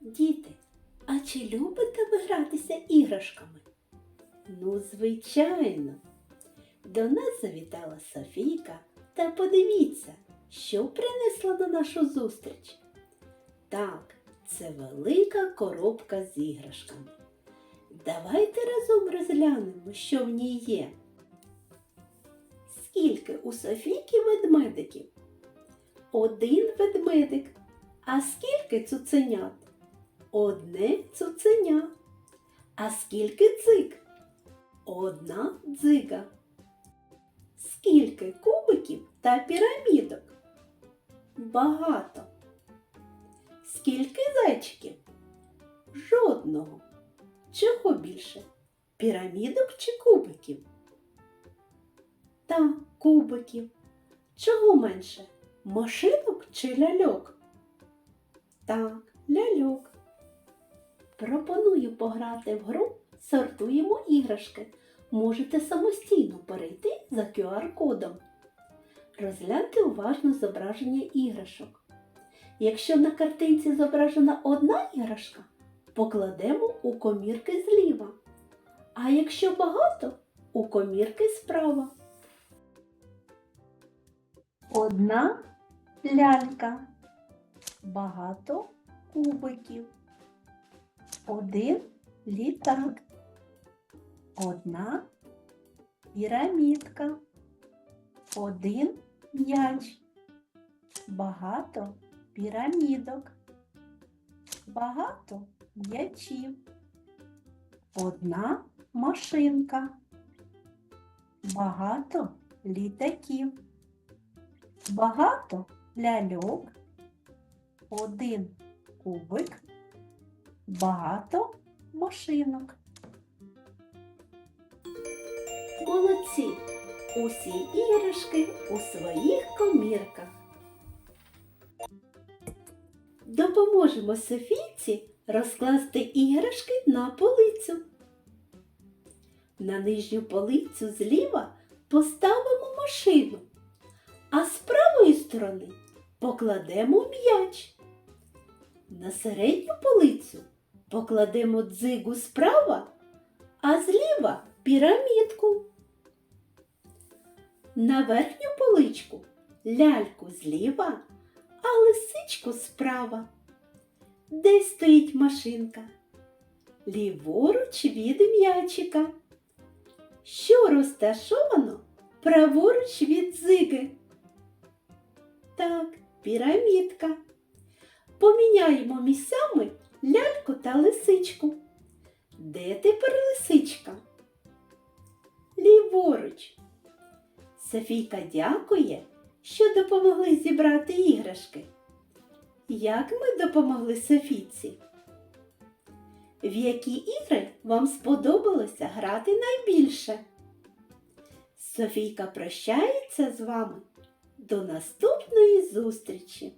Діти, а чи любите ви гратися іграшками? Ну, звичайно. До нас завітала Софійка та подивіться, що принесла на нашу зустріч. Так, це велика коробка з іграшками. Давайте разом розглянемо, що в ній є. Скільки у Софійки ведмедиків? Один ведмедик. А скільки цуценят? Одне цуценя. А скільки дзик? Одна дзига. Скільки кубиків та пірамідок? Багато. Скільки зайчиків? Жодного. Чого більше? Пірамідок чи кубиків? Та кубиків. Чого менше? Машинок чи ляльок? Так, ляльок. Пропоную пограти в гру Сортуємо іграшки. Можете самостійно перейти за QR-кодом. Розгляньте уважно зображення іграшок. Якщо на картинці зображена одна іграшка, покладемо у комірки зліва. А якщо багато, у комірки справа. Одна лялька, багато кубиків, один літак, одна пірамідка, один м'яч, багато пірамідок, багато м'ячів, одна машинка, багато літаків, багато ляльок, один кубик, багато машинок. Молодці! Усі іграшки у своїх комірках. Допоможемо Софійці розкласти іграшки на полицю. На нижню полицю зліва поставимо машину, а з правої сторони покладемо м'яч. На середню полицю покладемо дзигу справа, а зліва пірамідку. На верхню поличку ляльку зліва, а лисичку справа. Де стоїть машинка? Ліворуч від м'ячика. Що розташовано праворуч від зиги? Так, пірамідка. Поміняємо місцями ляльку та лисичку. Де тепер лисичка? Ліворуч. Софійка дякує, що допомогли зібрати іграшки. Як ми допомогли Софійці? В які ігри вам сподобалося грати найбільше? Софійка прощається з вами. До наступної зустрічі!